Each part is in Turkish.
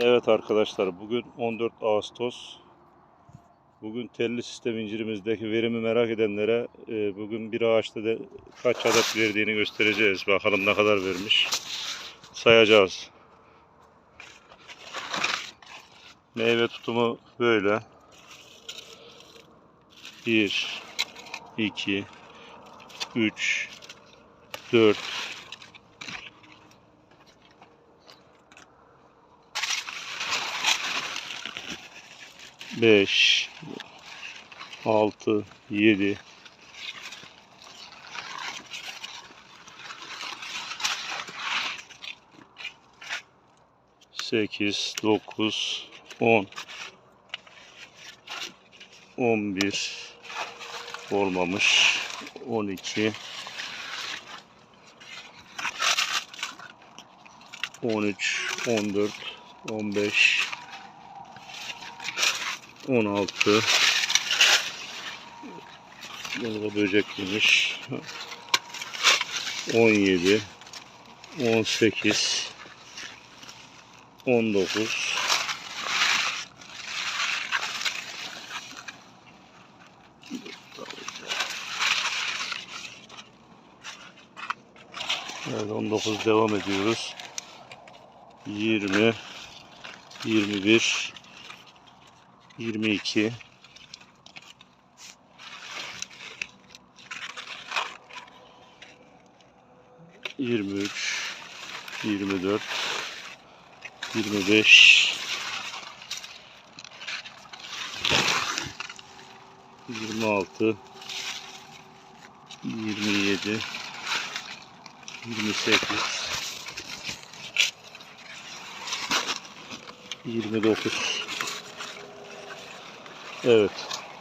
Evet arkadaşlar bugün 14 Ağustos. Bugün telli sistem incirimizdeki verimi merak edenlere e, bugün bir ağaçta da kaç adet verdiğini göstereceğiz. Bakalım ne kadar vermiş. Sayacağız. Meyve tutumu böyle. 1 2 3 4 5 6 7 8 9 10 11 olmamış 12 13 14 15 16 Bunu da böcek yemiş. 17 18 19 Evet 19 devam ediyoruz. 20 21 22 23 24 25 26 27 28 29 Evet.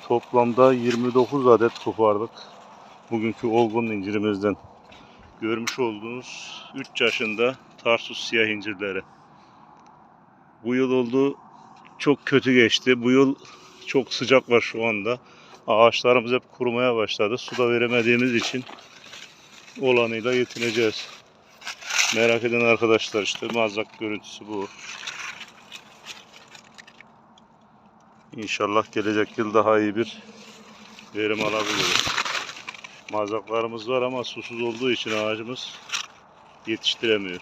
Toplamda 29 adet kopardık. Bugünkü olgun incirimizden. Görmüş olduğunuz 3 yaşında Tarsus siyah incirleri. Bu yıl oldu çok kötü geçti. Bu yıl çok sıcak var şu anda. Ağaçlarımız hep kurumaya başladı. Su da veremediğimiz için olanıyla yetineceğiz. Merak eden arkadaşlar işte mazlak görüntüsü bu. İnşallah gelecek yıl daha iyi bir verim alabiliriz. Mazaklarımız var ama susuz olduğu için ağacımız yetiştiremiyor.